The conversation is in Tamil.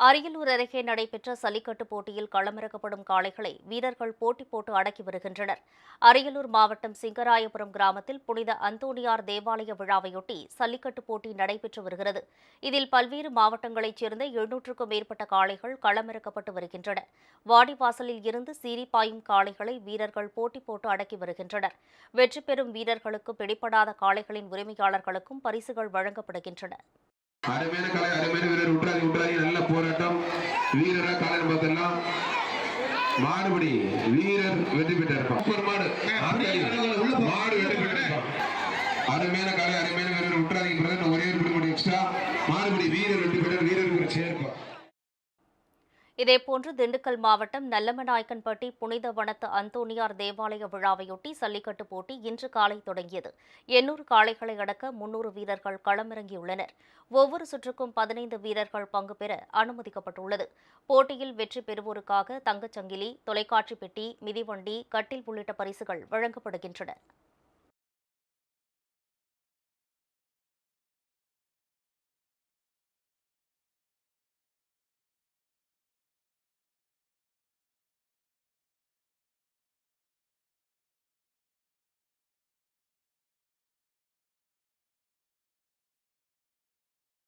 அரியலூர் அருகே நடைபெற்ற சல்லிக்கட்டு போட்டியில் களமிறக்கப்படும் காளைகளை வீரர்கள் போட்டி போட்டு அடக்கி வருகின்றனர். அரியலூர் மாவட்டம் சிங்கராயபுரம் கிராமத்தில் புனித அந்தோணியார் தேவாலய விழாவையொட்டி சல்லிக்கட்டு போட்டி நடைபெற்று வருகிறது. இதில் பல்வேறு மாவட்டங்களைச் சேர்ந்த எழுநூற்றுக்கும் மேற்பட்ட காளைகள் களமிறக்கப்பட்டு வருகின்றன. வாடிவாசலில் இருந்து சீரிப்பாயும் காளைகளை வீரர்கள் போட்டி போட்டு அடக்கி வருகின்றனர். வெற்றி பெறும் வீரர்களுக்கு பிடிபடாத காளைகளின் உரிமையாளர்களுக்கும் பரிசுகள் வழங்கப்படுகின்றன. அருமையான கலை அருமையான வீரர் விட்டுறாதி விட்டுறாதி நல்ல போராட்டம். வீரரா காலை பார்த்தெல்லாம் மாடுபடி வீரர் வெற்றி பெற்றார். சூப்பர் மாடு. மாடு வெற்றி பெற்றார். அருமையான கலை அருமையான வீரர் விட்டுறாதீங்க பிரதர் ஒரே ஒரு எக்ஸ்ட்ரா மாடுபடி வீரர் வெற்றி பெற்றார் வீரருக்கு ஒரு சேர்ப்பா. இதேபோன்று திண்டுக்கல் மாவட்டம் நல்லமநாயக்கன்பட்டி புனித வனத்து அந்தோனியார் தேவாலய விழாவையொட்டி சல்லிக்கட்டு போட்டி இன்று காலை தொடங்கியது. எண்ணூறு காளைகளை அடக்க முன்னூறு வீரர்கள் களமிறங்கியுள்ளனர். ஒவ்வொரு சுற்றுக்கும் பதினைந்து வீரர்கள் பங்கு பெற அனுமதிக்கப்பட்டுள்ளது. போட்டியில் வெற்றி பெறுவோருக்காக தங்கச்சங்கிலி தொலைக்காட்சி பெட்டி மிதிவண்டி கட்டில் உள்ளிட்ட பரிசுகள் வழங்கப்படுகின்றன.